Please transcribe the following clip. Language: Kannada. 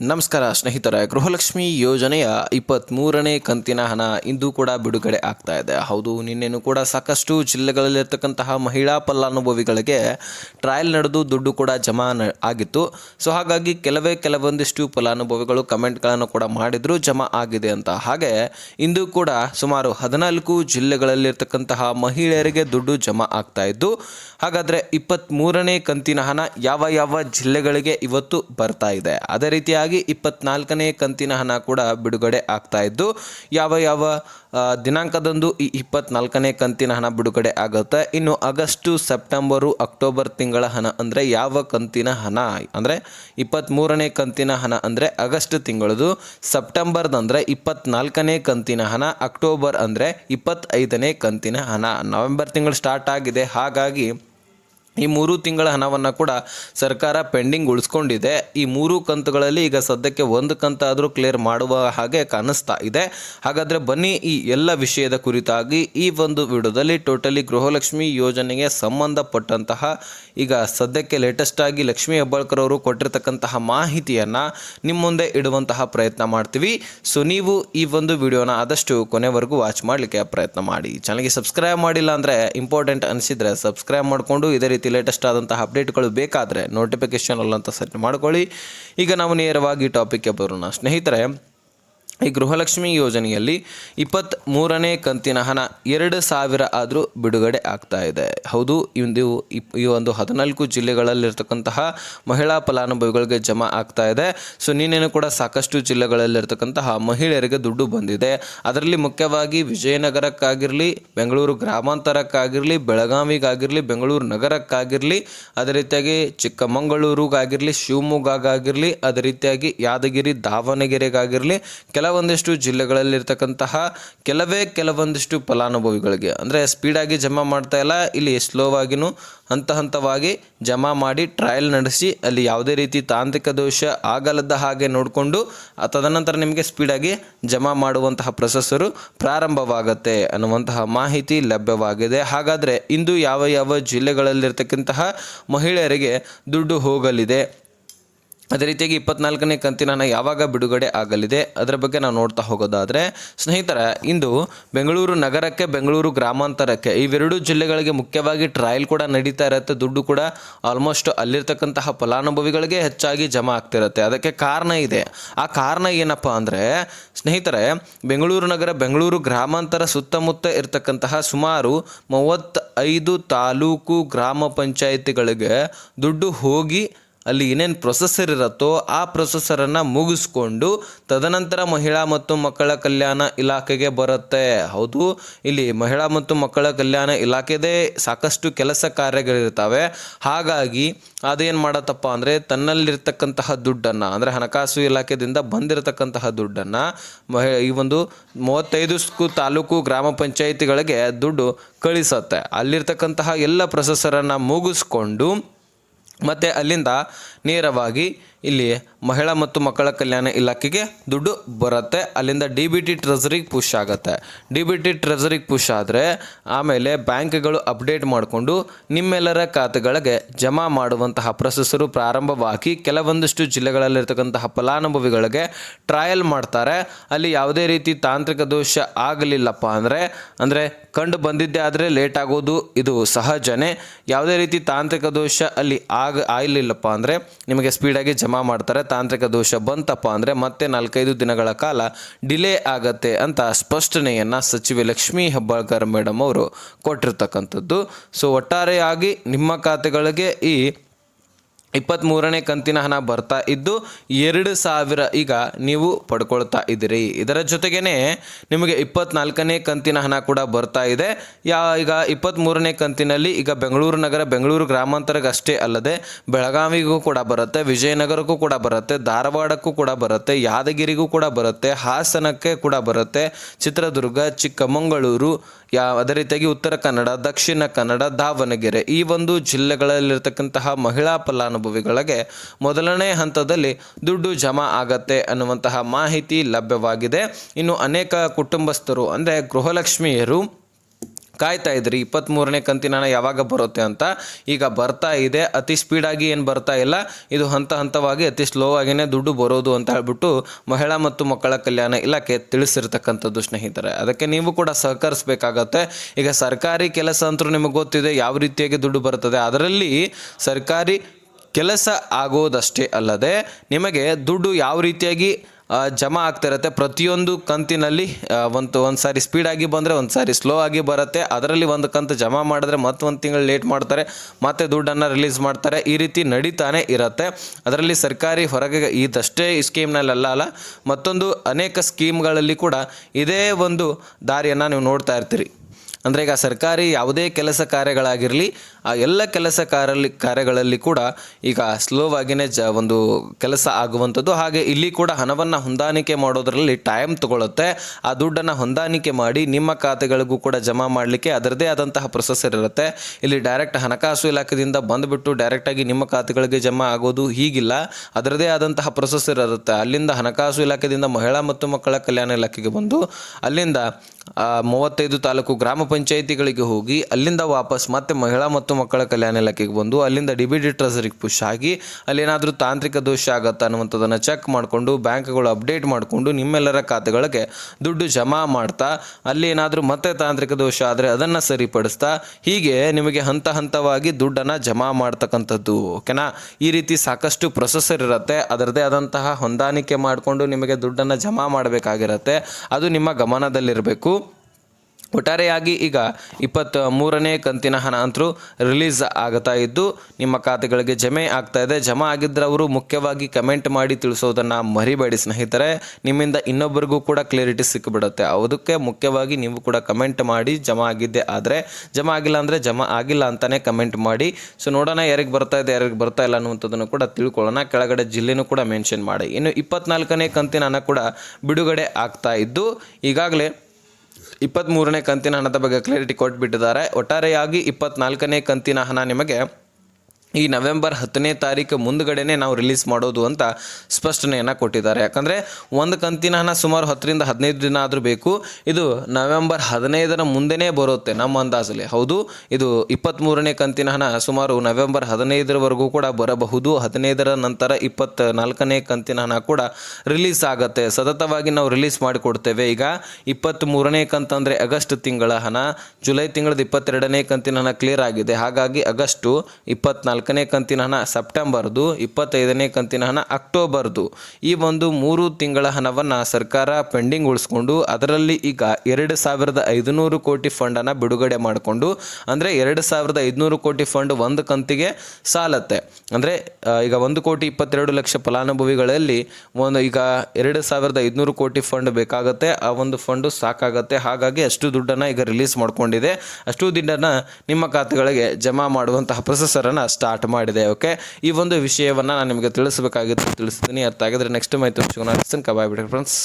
ನಮಸ್ಕಾರ, ಸ್ನೇಹಿತರೆ. ಗೃಹಲಕ್ಷ್ಮಿ ಯೋಜನೆಯ ಇಪ್ಪತ್ತ್ಮೂರನೇ ಕಂತಿನ ಹಣ ಇಂದು ಕೂಡ ಬಿಡುಗಡೆ ಆಗ್ತಾ ಇದೆ. ಹೌದು, ನಿನ್ನೆನೂ ಕೂಡ ಸಾಕಷ್ಟು ಜಿಲ್ಲೆಗಳಲ್ಲಿರ್ತಕ್ಕಂತಹ ಮಹಿಳಾ ಫಲಾನುಭವಿಗಳಿಗೆ ಟ್ರಯಲ್ ನಡೆದು ದುಡ್ಡು ಕೂಡ ಜಮಾ ಆಗಿತ್ತು. ಸೊ, ಹಾಗಾಗಿ ಕೆಲವೇ ಕೆಲವೊಂದಿಷ್ಟು ಫಲಾನುಭವಿಗಳು ಕಮೆಂಟ್ಗಳನ್ನು ಕೂಡ ಮಾಡಿದ್ರು, ಜಮಾ ಆಗಿದೆ ಅಂತ. ಹಾಗೆ ಇಂದು ಕೂಡ ಸುಮಾರು ಹದಿನಾಲ್ಕು ಜಿಲ್ಲೆಗಳಲ್ಲಿರ್ತಕ್ಕಂತಹ ಮಹಿಳೆಯರಿಗೆ ದುಡ್ಡು ಜಮಾ ಆಗ್ತಾ ಇದ್ದು, ಹಾಗಾದರೆ ಇಪ್ಪತ್ತ್ಮೂರನೇ ಕಂತಿನ ಹಣ ಯಾವ ಯಾವ ಜಿಲ್ಲೆಗಳಿಗೆ ಇವತ್ತು ಬರ್ತಾ ಇದೆ. ಅದೇ ರೀತಿಯಾಗಿ ಇಪ್ಪತ್ನಾಲ್ಕನೇ ಕಂತಿನ ಹಣ ಕೂಡ ಬಿಡುಗಡೆ ಆಗ್ತಾ ಇದ್ದು, ಯಾವ ಯಾವ ದಿನಾಂಕದಂದು ಈ ಇಪ್ಪತ್ನಾಲ್ಕನೇ ಕಂತಿನ ಹಣ ಬಿಡುಗಡೆ ಆಗುತ್ತೆ? ಇನ್ನು ಆಗಸ್ಟು, ಸೆಪ್ಟೆಂಬರು, ಅಕ್ಟೋಬರ್ ತಿಂಗಳ ಹಣ ಅಂದರೆ ಯಾವ ಕಂತಿನ ಹಣ? ಅಂದರೆ ಇಪ್ಪತ್ತ್ಮೂರನೇ ಕಂತಿನ ಹಣ ಅಂದರೆ ಆಗಸ್ಟ್ ತಿಂಗಳದು ಸೆಪ್ಟೆಂಬರ್ದಂದರೆ ಇಪ್ಪತ್ನಾಲ್ಕನೇ ಕಂತಿನ ಹಣ, ಅಕ್ಟೋಬರ್ ಅಂದರೆ ಇಪ್ಪತ್ತೈದನೇ ಕಂತಿನ ಹಣ. ನವೆಂಬರ್ ತಿಂಗಳು ಸ್ಟಾರ್ಟ್ ಆಗಿದೆ, ಹಾಗಾಗಿ ಈ ಮೂರು ತಿಂಗಳ ಹಣವನ್ನು ಕೂಡ ಸರ್ಕಾರ ಪೆಂಡಿಂಗ್ ಉಳಿಸ್ಕೊಂಡಿದೆ. ಈ ಮೂರು ಕಂತುಗಳಲ್ಲಿ ಈಗ ಸದ್ಯಕ್ಕೆ ಒಂದು ಕಂತಾದರೂ ಕ್ಲಿಯರ್ ಮಾಡುವ ಹಾಗೆ ಕಾಣಿಸ್ತಾ ಇದೆ. ಹಾಗಾದರೆ ಬನ್ನಿ ಈ ಎಲ್ಲ ವಿಷಯದ ಕುರಿತಾಗಿ ಈ ಒಂದು ವಿಡಿಯೋದಲ್ಲಿ ಟೋಟಲಿ ಗೃಹಲಕ್ಷ್ಮಿ ಯೋಜನೆಗೆ ಸಂಬಂಧಪಟ್ಟಂತಹ ಈಗ ಸದ್ಯಕ್ಕೆ ಲೇಟೆಸ್ಟ್ ಆಗಿ ಲಕ್ಷ್ಮೀ ಹೆಬ್ಬಾಳ್ಕರ್ ಅವರು ಕೊಟ್ಟಿರ್ತಕ್ಕಂತಹ ಮಾಹಿತಿಯನ್ನು ನಿಮ್ಮ ಮುಂದೆ ಇಡುವಂತಹ ಪ್ರಯತ್ನ ಮಾಡ್ತೀವಿ. ಸೊ ನೀವು ಈ ಒಂದು ವಿಡಿಯೋನ ಆದಷ್ಟು ಕೊನೆವರೆಗೂ ವಾಚ್ ಮಾಡಲಿಕ್ಕೆ ಪ್ರಯತ್ನ ಮಾಡಿ. ಚಾನಲ್ಗೆ ಸಬ್ಸ್ಕ್ರೈಬ್ ಮಾಡಿಲ್ಲ ಅಂದರೆ ಇಂಪಾರ್ಟೆಂಟ್ ಅನಿಸಿದರೆ ಸಬ್ಸ್ಕ್ರೈಬ್ ಮಾಡಿಕೊಂಡು ಇದೇ ರೀತಿ ಲೇಟೆಸ್ಟ್ ಆದಂತಹ ಅಪ್ಡೇಟ್ಗಳು ಬೇಕಾದರೆ ನೋಟಿಫಿಕೇಶನ್ ಅಲ್ಲಂತ ಸೆಟ್ ಮಾಡ್ಕೊಳ್ಳಿ. ಈಗ ನಾವು ನೇರವಾಗಿ ಟಾಪಿಕ್ಗೆ ಬರೋಣ. ಸ್ನೇಹಿತರೆ ಈ ಗೃಹಲಕ್ಷ್ಮಿ ಯೋಜನೆಯಲ್ಲಿ ಇಪ್ಪತ್ತ್ ಮೂರನೇ ಕಂತಿನ ಹಣ ಎರಡು ಸಾವಿರ ಆದರೂ ಬಿಡುಗಡೆ ಆಗ್ತಾ ಇದೆ. ಹೌದು, ಇಂದು ಈ ಒಂದು ಹದಿನಾಲ್ಕು ಜಿಲ್ಲೆಗಳಲ್ಲಿರ್ತಕ್ಕಂತಹ ಮಹಿಳಾ ಫಲಾನುಭವಿಗಳಿಗೆ ಜಮಾ ಆಗ್ತಾ ಇದೆ. ಸೊ, ನಿನ್ನೆನೂ ಕೂಡ ಸಾಕಷ್ಟು ಜಿಲ್ಲೆಗಳಲ್ಲಿರ್ತಕ್ಕಂತಹ ಮಹಿಳೆಯರಿಗೆ ದುಡ್ಡು ಬಂದಿದೆ. ಅದರಲ್ಲಿ ಮುಖ್ಯವಾಗಿ ವಿಜಯನಗರಕ್ಕಾಗಿರಲಿ, ಬೆಂಗಳೂರು ಗ್ರಾಮಾಂತರಕ್ಕಾಗಿರಲಿ, ಬೆಳಗಾವಿಗಾಗಿರಲಿ, ಬೆಂಗಳೂರು ನಗರಕ್ಕಾಗಿರಲಿ, ಅದೇ ರೀತಿಯಾಗಿ ಚಿಕ್ಕಮಗಳೂರಿಗಾಗಿರಲಿ, ಶಿವಮೊಗ್ಗಗಾಗಿರಲಿ, ಅದೇ ರೀತಿಯಾಗಿ ಯಾದಗಿರಿ, ದಾವಣಗೆರೆಗಾಗಿರಲಿ ಕೆಲವೊಂದಿಷ್ಟು ಜಿಲ್ಲೆಗಳಲ್ಲಿರ್ತಕ್ಕಂತಹ ಕೆಲವೇ ಕೆಲವೊಂದಿಷ್ಟು ಫಲಾನುಭವಿಗಳಿಗೆ, ಅಂದರೆ ಸ್ಪೀಡಾಗಿ ಜಮಾ ಮಾಡ್ತಾ ಇಲ್ಲ, ಇಲ್ಲಿ ಸ್ಲೋವಾಗಿನೂ ಹಂತ ಹಂತವಾಗಿ ಜಮಾ ಮಾಡಿ ಟ್ರಯಲ್ ನಡೆಸಿ ಅಲ್ಲಿ ಯಾವುದೇ ರೀತಿ ತಾಂತ್ರಿಕ ದೋಷ ಆಗಲದ ಹಾಗೆ ನೋಡಿಕೊಂಡು ತದನಂತರ ನಿಮಗೆ ಸ್ಪೀಡಾಗಿ ಜಮಾ ಮಾಡುವಂತಹ ಪ್ರೊಸೆಸರು ಪ್ರಾರಂಭವಾಗುತ್ತೆ ಅನ್ನುವಂತಹ ಮಾಹಿತಿ ಲಭ್ಯವಾಗಿದೆ. ಹಾಗಾದರೆ ಇಂದು ಯಾವ ಯಾವ ಜಿಲ್ಲೆಗಳಲ್ಲಿರ್ತಕ್ಕಂತಹ ಮಹಿಳೆಯರಿಗೆ ದುಡ್ಡು ಹೋಗಲಿದೆ? ಅದೇ ರೀತಿಯಾಗಿ ಇಪ್ಪತ್ನಾಲ್ಕನೇ ಕಂತಿನ ಯಾವಾಗ ಬಿಡುಗಡೆ ಆಗಲಿದೆ, ಅದರ ಬಗ್ಗೆ ನಾವು ನೋಡ್ತಾ ಹೋಗೋದಾದರೆ, ಸ್ನೇಹಿತರ, ಇಂದು ಬೆಂಗಳೂರು ನಗರಕ್ಕೆ, ಬೆಂಗಳೂರು ಗ್ರಾಮಾಂತರಕ್ಕೆ ಇವೆರಡು ಜಿಲ್ಲೆಗಳಿಗೆ ಮುಖ್ಯವಾಗಿ ಟ್ರಯಲ್ ಕೂಡ ನಡೀತಾ ಇರುತ್ತೆ. ದುಡ್ಡು ಕೂಡ ಆಲ್ಮೋಸ್ಟ್ ಅಲ್ಲಿರ್ತಕ್ಕಂತಹ ಫಲಾನುಭವಿಗಳಿಗೆ ಹೆಚ್ಚಾಗಿ ಜಮಾ ಆಗ್ತಿರುತ್ತೆ ಅದಕ್ಕೆ ಕಾರಣ ಇದೆ. ಆ ಕಾರಣ ಏನಪ್ಪ ಅಂದರೆ, ಸ್ನೇಹಿತರೆ, ಬೆಂಗಳೂರು ನಗರ, ಬೆಂಗಳೂರು ಗ್ರಾಮಾಂತರ ಸುತ್ತಮುತ್ತ ಇರತಕ್ಕಂತಹ ಸುಮಾರು ಮೂವತ್ತೈದು ತಾಲೂಕು ಗ್ರಾಮ ಪಂಚಾಯಿತಿಗಳಿಗೆ ದುಡ್ಡು ಹೋಗಿ ಅಲ್ಲಿ ಏನೇನು ಪ್ರೊಸೆಸರ್ ಇರುತ್ತೋ ಆ ಪ್ರೊಸೆಸರನ್ನು ಮುಗಿಸ್ಕೊಂಡು ತದನಂತರ ಮಹಿಳಾ ಮತ್ತು ಮಕ್ಕಳ ಕಲ್ಯಾಣ ಇಲಾಖೆಗೆ ಬರುತ್ತೆ. ಹೌದು, ಇಲ್ಲಿ ಮಹಿಳಾ ಮತ್ತು ಮಕ್ಕಳ ಕಲ್ಯಾಣ ಇಲಾಖೆದೇ ಸಾಕಷ್ಟು ಕೆಲಸ ಕಾರ್ಯಗಳಿರ್ತವೆ ಹಾಗಾಗಿ ಅದೇನು ಮಾಡತ್ತಪ್ಪ ಅಂದರೆ ತನ್ನಲ್ಲಿರ್ತಕ್ಕಂತಹ ದುಡ್ಡನ್ನು, ಅಂದರೆ ಹಣಕಾಸು ಇಲಾಖೆದಿಂದ ಬಂದಿರತಕ್ಕಂತಹ ದುಡ್ಡನ್ನು, ಮಹಿ, ಈ ಒಂದು ಮೂವತ್ತೈದು ತಾಲೂಕು ಗ್ರಾಮ ಪಂಚಾಯಿತಿಗಳಿಗೆ ದುಡ್ಡು ಕಳಿಸತ್ತೆ. ಅಲ್ಲಿರ್ತಕ್ಕಂತಹ ಎಲ್ಲ ಪ್ರೊಸೆಸರನ್ನು ಮುಗಿಸ್ಕೊಂಡು ಮತ್ತು ಅಲ್ಲಿಂದ ನೇರವಾಗಿ ಇಲ್ಲಿ ಮಹಿಳಾ ಮತ್ತು ಮಕ್ಕಳ ಕಲ್ಯಾಣ ಇಲಾಖೆಗೆ ದುಡ್ಡು ಬರುತ್ತೆ. ಅಲ್ಲಿಂದ ಡಿ ಬಿ ಟಿ ಟ್ರೆಸರಿಗೆ ಪುಷ್ ಆಗುತ್ತೆ. ಡಿ ಬಿ ಟಿ ಟ್ರೆಸರಿಗೆ ಪುಷ್ ಆದರೆ ಆಮೇಲೆ ಬ್ಯಾಂಕ್ಗಳು ಅಪ್ಡೇಟ್ ಮಾಡಿಕೊಂಡು ನಿಮ್ಮೆಲ್ಲರ ಖಾತೆಗಳಿಗೆ ಜಮಾ ಮಾಡುವಂತಹ ಪ್ರೊಸೆಸರು ಪ್ರಾರಂಭವಾಗಿ ಕೆಲವೊಂದಿಷ್ಟು ಜಿಲ್ಲೆಗಳಲ್ಲಿರ್ತಕ್ಕಂತಹ ಫಲಾನುಭವಿಗಳಿಗೆ ಟ್ರಯಲ್ ಮಾಡ್ತಾರೆ. ಅಲ್ಲಿ ಯಾವುದೇ ರೀತಿ ತಾಂತ್ರಿಕ ದೋಷ ಆಗಲಿಲ್ಲಪ್ಪ ಅಂದರೆ ಅಂದರೆ ಕಂಡು ಬಂದಿದ್ದೇ ಆದರೆ ಲೇಟ್ ಆಗೋದು ಇದು ಸಹಜನೇ. ಯಾವುದೇ ರೀತಿ ತಾಂತ್ರಿಕ ದೋಷ ಅಲ್ಲಿ ಆಗ ಆಗಲಿಲ್ಲಪ್ಪ ಅಂದರೆ ನಿಮಗೆ ಸ್ಪೀಡಾಗಿ ಜಮಾ ಮಾಡ್ತಾರೆ, ತಾಂತ್ರಿಕ ದೋಷ ಬಂತಪ್ಪ ಅಂದರೆ ಮತ್ತೆ ನಾಲ್ಕೈದು ದಿನಗಳ ಕಾಲ ಡಿಲೇ ಆಗತ್ತೆ ಅಂತ ಸ್ಪಷ್ಟನೆಯನ್ನು ಸಚಿವೆ ಲಕ್ಷ್ಮೀ ಹೆಬ್ಬಾಳ್ಕರ್ ಮೇಡಮ್ ಅವರು ಕೊಟ್ಟಿರ್ತಕ್ಕಂಥದ್ದು. ಸೊ ಒಟ್ಟಾರೆಯಾಗಿ ನಿಮ್ಮ ಖಾತೆಗಳಿಗೆ ಈ ಇಪ್ಪತ್ತ್ಮೂರನೇ ಕಂತಿನ ಹಣ ಬರ್ತಾ ಇದ್ದು, ಎರಡು ಸಾವಿರ ಈಗ ನೀವು ಪಡ್ಕೊಳ್ತಾ ಇದ್ದೀರಿ. ಇದರ ಜೊತೆಗೇ ನಿಮಗೆ ಇಪ್ಪತ್ನಾಲ್ಕನೇ ಕಂತಿನ ಹಣ ಕೂಡ ಬರ್ತಾ ಇದೆ. ಯಾ, ಈಗ ಇಪ್ಪತ್ತ್ಮೂರನೇ ಕಂತಿನಲ್ಲಿ ಈಗ ಬೆಂಗಳೂರು ನಗರ, ಬೆಂಗಳೂರು ಗ್ರಾಮಾಂತರಕ್ಕೆ ಅಷ್ಟೇ ಅಲ್ಲದೆ ಬೆಳಗಾವಿಗೂ ಕೂಡ ಬರುತ್ತೆ, ವಿಜಯನಗರಕ್ಕೂ ಕೂಡ ಬರುತ್ತೆ, ಧಾರವಾಡಕ್ಕೂ ಕೂಡ ಬರುತ್ತೆ, ಯಾದಗಿರಿಗೂ ಕೂಡ ಬರುತ್ತೆ, ಹಾಸನಕ್ಕೆ ಕೂಡ ಬರುತ್ತೆ, ಚಿತ್ರದುರ್ಗ, ಚಿಕ್ಕಮಗಳೂರು ಯಾ, ಅದೇ ರೀತಿಯಾಗಿ ಉತ್ತರ ಕನ್ನಡ, ದಕ್ಷಿಣ ಕನ್ನಡ, ದಾವಣಗೆರೆ ಈ ಒಂದು ಜಿಲ್ಲೆಗಳಲ್ಲಿರ್ತಕ್ಕಂತಹ ಮಹಿಳಾ ಫಲಾನುಭವಿಗಳಿಗೆ ಮೊದಲನೇ ಹಂತದಲ್ಲಿ ದುಡ್ಡು ಜಮಾ ಆಗತ್ತೆ ಅನ್ನುವಂತಹ ಮಾಹಿತಿ ಲಭ್ಯವಾಗಿದೆ. ಇನ್ನು ಅನೇಕ ಕುಟುಂಬಸ್ಥರು ಅಂದರೆ ಗೃಹಲಕ್ಷ್ಮಿಯರು ಕಾಯ್ತಾ ಇದ್ರಿ ಇಪ್ಪತ್ತ್ಮೂರನೇ ಕಂತಿನ ಯಾವಾಗ ಬರುತ್ತೆ ಅಂತ ಈಗ ಬರ್ತಾ ಇದೆ, ಅತಿ ಸ್ಪೀಡಾಗಿ ಏನು ಬರ್ತಾ ಇಲ್ಲ, ಇದು ಹಂತ ಹಂತವಾಗಿ ಅತಿ ಸ್ಲೋ ಆಗಿನೇ ದುಡ್ಡು ಬರೋದು ಅಂತ ಹೇಳ್ಬಿಟ್ಟು ಮಹಿಳಾ ಮತ್ತು ಮಕ್ಕಳ ಕಲ್ಯಾಣ ಇಲಾಖೆ ತಿಳಿಸಿರ್ತಕ್ಕಂಥದ್ದು ಸ್ನೇಹಿತರೆ. ಅದಕ್ಕೆ ನೀವು ಕೂಡ ಸಹಕರಿಸಬೇಕಾಗತ್ತೆ. ಈಗ ಸರ್ಕಾರಿ ಕೆಲಸ ಅಂತೂ ನಿಮಗೆ ಗೊತ್ತಿದೆ, ಯಾವ ರೀತಿಯಾಗಿ ದುಡ್ಡು ಬರ್ತದೆ, ಅದರಲ್ಲಿ ಸರ್ಕಾರಿ ಕೆಲಸ ಆಗೋದಷ್ಟೇ ಅಲ್ಲದೆ ನಿಮಗೆ ದುಡ್ಡು ಯಾವ ರೀತಿಯಾಗಿ ಜಮಾ ಆಗ್ತಾ ಇರುತ್ತೆ. ಪ್ರತಿಯೊಂದು ಕಂತಿನಲ್ಲಿ ಒಂದು ಒಂದು ಸಾರಿ ಸ್ಪೀಡಾಗಿ ಬಂದರೆ ಒಂದು ಸಾರಿ ಸ್ಲೋ ಆಗಿ ಬರುತ್ತೆ. ಅದರಲ್ಲಿ ಒಂದು ಕಂತು ಜಮಾ ಮಾಡಿದ್ರೆ ಮತ್ತೆ ಒಂದು ತಿಂಗಳು ಲೇಟ್ ಮಾಡ್ತಾರೆ. ಮತ್ತೆ ದುಡ್ಡನ್ನು ರಿಲೀಸ್ ಮಾಡ್ತಾರೆ. ಈ ರೀತಿ ನಡೀತಾನೆ ಇರುತ್ತೆ. ಅದರಲ್ಲಿ ಸರ್ಕಾರಿ ಹೊರಗೆ ಇದಷ್ಟೇ ಸ್ಕೀಮ್ನಲ್ಲೆಲ್ಲ ಅಲ್ಲ. ಮತ್ತೊಂದು ಅನೇಕ ಸ್ಕೀಮ್ಗಳಲ್ಲಿ ಕೂಡ ಇದೇ ಒಂದು ದಾರಿಯನ್ನು ನೀವು ನೋಡ್ತಾ ಇರ್ತೀರಿ. ಅಂದರೆ ಈಗ ಸರ್ಕಾರಿ ಯಾವುದೇ ಕೆಲಸ ಕಾರ್ಯಗಳಾಗಿರಲಿ ಆ ಎಲ್ಲ ಕೆಲಸ ಕಾರ್ಯಲ್ಲಿ, ಕಾರ್ಯಗಳಲ್ಲಿ ಕೂಡ ಈಗ ಸ್ಲೋವಾಗಿನೇ ಜ ಒಂದು ಕೆಲಸ ಆಗುವಂಥದ್ದು. ಹಾಗೆ ಇಲ್ಲಿ ಕೂಡ ಹಣವನ್ನು ಹೊಂದಾಣಿಕೆ ಮಾಡೋದರಲ್ಲಿ ಟೈಮ್ ತಗೊಳ್ಳುತ್ತೆ ಆ ದುಡ್ಡನ್ನು ಹೊಂದಾಣಿಕೆ ಮಾಡಿ ನಿಮ್ಮ ಖಾತೆಗಳಿಗೂ ಕೂಡ ಜಮಾ ಮಾಡಲಿಕ್ಕೆ ಅದರದೇ ಆದಂತಹ ಪ್ರೊಸೆಸರ್ ಇರುತ್ತೆ. ಇಲ್ಲಿ ಡೈರೆಕ್ಟ್ ಹಣಕಾಸು ಇಲಾಖೆಯಿಂದ ಬಂದುಬಿಟ್ಟು ಡೈರೆಕ್ಟಾಗಿ ನಿಮ್ಮ ಖಾತೆಗಳಿಗೆ ಜಮಾ ಆಗೋದು ಹೀಗಿಲ್ಲ. ಅದರದೇ ಆದಂತಹ ಪ್ರೊಸೆಸರ್ ಇರುತ್ತೆ. ಅಲ್ಲಿಂದ ಹಣಕಾಸು ಇಲಾಖೆಯಿಂದ ಮಹಿಳಾ ಮತ್ತು ಮಕ್ಕಳ ಕಲ್ಯಾಣ ಇಲಾಖೆಗೆ ಬಂದು ಅಲ್ಲಿಂದ ಮೂವತ್ತೈದು ತಾಲೂಕು ಗ್ರಾಮ ಪಂಚಾಯಿತಿಗಳಿಗೆ ಹೋಗಿ ಅಲ್ಲಿಂದ ವಾಪಸ್ ಮತ್ತೆ ಮಹಿಳಾ ಮತ್ತು ಮಕ್ಕಳ ಕಲ್ಯಾಣ ಇಲಾಖೆಗೆ ಬಂದು ಅಲ್ಲಿಂದ ಡಿ ಬಿ ಡಿ ಟ್ರೆಸರಿಗೆ ಪುಷ್ ಆಗಿ ಅಲ್ಲೇನಾದರೂ ತಾಂತ್ರಿಕ ದೋಷ ಆಗತ್ತಾ ಅನ್ನುವಂಥದ್ದನ್ನು ಚೆಕ್ ಮಾಡಿಕೊಂಡು ಬ್ಯಾಂಕ್ಗಳು ಅಪ್ಡೇಟ್ ಮಾಡಿಕೊಂಡು ನಿಮ್ಮೆಲ್ಲರ ಖಾತೆಗಳಿಗೆ ದುಡ್ಡು ಜಮಾ ಮಾಡ್ತಾ ಅಲ್ಲಿ ಏನಾದರೂ ಮತ್ತೆ ತಾಂತ್ರಿಕ ದೋಷ ಆದರೆ ಅದನ್ನು ಸರಿಪಡಿಸ್ತಾ ಹೀಗೆ ನಿಮಗೆ ಹಂತ ಹಂತವಾಗಿ ದುಡ್ಡನ್ನು ಜಮಾ ಮಾಡ್ತಕ್ಕಂಥದ್ದು ಓಕೆನಾ ಈ ರೀತಿ ಸಾಕಷ್ಟು ಪ್ರೊಸೆಸರ್ ಇರುತ್ತೆ. ಅದರದೇ ಆದಂತಹ ಹೊಂದಾಣಿಕೆ ಮಾಡಿಕೊಂಡು ನಿಮಗೆ ದುಡ್ಡನ್ನು ಜಮಾ ಮಾಡಬೇಕಾಗಿರುತ್ತೆ. ಅದು ನಿಮ್ಮ ಗಮನದಲ್ಲಿರಬೇಕು. ಒಟ್ಟಾರೆಯಾಗಿ ಈಗ ಇಪ್ಪತ್ತ ಮೂರನೇ ಕಂತಿನ ಹಣ ಅಂತರೂ ರಿಲೀಸ್ ಆಗ್ತಾ ಇದ್ದು, ನಿಮ್ಮ ಖಾತೆಗಳಿಗೆ ಜಮೆ ಆಗ್ತಾ ಇದೆ. ಜಮಾ ಆಗಿದ್ದರೆ ಅವರು ಮುಖ್ಯವಾಗಿ ಕಮೆಂಟ್ ಮಾಡಿ ತಿಳಿಸೋದನ್ನು ಮರಿಬೇಡಿ ಸ್ನೇಹಿತರೆ. ನಿಮ್ಮಿಂದ ಇನ್ನೊಬ್ಬರಿಗೂ ಕೂಡ ಕ್ಲಿಯರಿಟಿ ಸಿಕ್ಕಿಬಿಡುತ್ತೆ ಅದಕ್ಕೆ ಮುಖ್ಯವಾಗಿ ನೀವು ಕೂಡ ಕಮೆಂಟ್ ಮಾಡಿ, ಜಮಾ ಆಗಿದ್ದೆ ಆದರೆ, ಜಮಾ ಆಗಿಲ್ಲ ಅಂದರೆ ಜಮಾ ಆಗಿಲ್ಲ ಅಂತಲೇ ಕಮೆಂಟ್ ಮಾಡಿ. ಸೊ, ನೋಡೋಣ ಯಾರಿಗೆ ಬರ್ತಾ ಇದೆ, ಯಾರಿಗೆ ಬರ್ತಾ ಇಲ್ಲ ಅನ್ನುವಂಥದ್ದನ್ನು ಕೂಡ ತಿಳ್ಕೊಳ್ಳೋಣ. ಕೆಳಗಡೆ ಜಿಲ್ಲೆನೂ ಕೂಡ ಮೆನ್ಷನ್ ಮಾಡಿ. ಇನ್ನು ಇಪ್ಪತ್ನಾಲ್ಕನೇ ಕಂತಿನ ಹಣ ಕೂಡ ಬಿಡುಗಡೆ ಆಗ್ತಾ ಇದ್ದು, ಈಗಾಗಲೇ ಇಪ್ಪತ್ತ್ಮೂರನೇ ಕಂತಿನ ಹಣದ ಬಗ್ಗೆ ಕ್ಲಾರಿಟಿ ಕೊಟ್ಬಿಟ್ಟಿದ್ದಾರೆ. ಒಟ್ಟಾರೆಯಾಗಿ ಇಪ್ಪತ್ನಾಲ್ಕನೇ ಕಂತಿನ ಹಣ ನಿಮಗೆ ಈ ನವೆಂಬರ್ ಹತ್ತನೇ ತಾರೀಕು ಮುಂದ್ಗಡೆನೆ ನಾವು ರಿಲೀಸ್ ಮಾಡೋದು ಅಂತ ಸ್ಪಷ್ಟನೆಯನ್ನು ಕೊಟ್ಟಿದ್ದಾರೆ. ಯಾಕಂದರೆ ಒಂದು ಕಂತಿನ ಹಣ ಸುಮಾರು ಹತ್ತರಿಂದ ಹದಿನೈದು ದಿನ ಆದರೂ ಬೇಕು. ಇದು ನವೆಂಬರ್ ಹದಿನೈದರ ಮುಂದೆನೇ ಬರುತ್ತೆ ನಮ್ಮ ಅಂದಾಜಲ್ಲಿ. ಹೌದು, ಇದು ಇಪ್ಪತ್ತ್ಮೂರನೇ ಕಂತಿನ ಹಣ ಸುಮಾರು ನವೆಂಬರ್ ಹದಿನೈದರವರೆಗೂ ಕೂಡ ಬರಬಹುದು. ಹದಿನೈದರ ನಂತರ ಇಪ್ಪತ್ತ ನಾಲ್ಕನೇ ಕಂತಿನ ಹಣ ಕೂಡ ರಿಲೀಸ್ ಆಗುತ್ತೆ. ಸತತವಾಗಿ ನಾವು ರಿಲೀಸ್ ಮಾಡಿಕೊಡ್ತೇವೆ. ಈಗ ಇಪ್ಪತ್ತ್ಮೂರನೇ ಕಂತಂದರೆ ಆಗಸ್ಟ್ ತಿಂಗಳ ಹಣ. ಜುಲೈ ತಿಂಗಳದ ಇಪ್ಪತ್ತೆರಡನೇ ಕಂತಿನ ಹಣ ಕ್ಲಿಯರ್ ಆಗಿದೆ. ಹಾಗಾಗಿ ಆಗಸ್ಟು ಇಪ್ಪತ್ನಾಲ್ಕನೇ ಕಂತಿನ ಹಣ ಸೆಪ್ಟೆಂಬರ್ದು, ಇಪ್ಪತ್ತೈದನೇ ಕಂತಿನ ಹಣ ಅಕ್ಟೋಬರ್ದು. ಈ ಒಂದು ಮೂರು ತಿಂಗಳ ಹಣವನ್ನು ಸರ್ಕಾರ ಪೆಂಡಿಂಗ್ ಉಳಿಸ್ಕೊಂಡು ಅದರಲ್ಲಿ ಈಗ ಎರಡು ಸಾವಿರದ ಐದುನೂರು ಕೋಟಿ ಫಂಡನ್ನು ಬಿಡುಗಡೆ ಮಾಡಿಕೊಂಡು, ಅಂದರೆ ಎರಡು ಸಾವಿರದ ಐದುನೂರು ಕೋಟಿ ಫಂಡ್ ಒಂದು ಕಂತಿಗೆ ಸಾಲತ್ತೆ. ಅಂದರೆ ಈಗ ಒಂದು ಕೋಟಿ ಇಪ್ಪತ್ತೆರಡು ಲಕ್ಷ ಫಲಾನುಭವಿಗಳಲ್ಲಿ ಒಂದು, ಈಗ ಎರಡು ಸಾವಿರದ ಐದುನೂರು ಕೋಟಿ ಫಂಡ್ ಬೇಕಾಗುತ್ತೆ. ಆ ಒಂದು ಫಂಡು ಸಾಕಾಗತ್ತೆ. ಹಾಗಾಗಿ ಅಷ್ಟು ದುಡ್ಡನ್ನು ಈಗ ರಿಲೀಸ್ ಮಾಡಿಕೊಂಡಿದೆ. ಅಷ್ಟು ದುಡ್ಡನ್ನು ನಿಮ್ಮ ಖಾತೆಗಳಿಗೆ ಜಮಾ ಮಾಡುವಂತಹ ಪ್ರೊಸೆಸರನ್ನು ಸ್ಟಾರ್ಟ್ ಮಾಡಿದೆ ಓಕೆ ಈ ಒಂದು ವಿಷಯವನ್ನು ನಾನು ನಿಮಗೆ ತಿಳಿಸಬೇಕಾಗಿತ್ತು, ತಿಳಿಸ್ತೀನಿ. ಅರ್ಥ ಆಗಿದ್ರೆ ನೆಕ್ಸ್ಟ್ ಮೈತ್ರಿ ಕಬಾಯ್ ಬಿಡಿ ಫ್ರೆಂಡ್ಸ್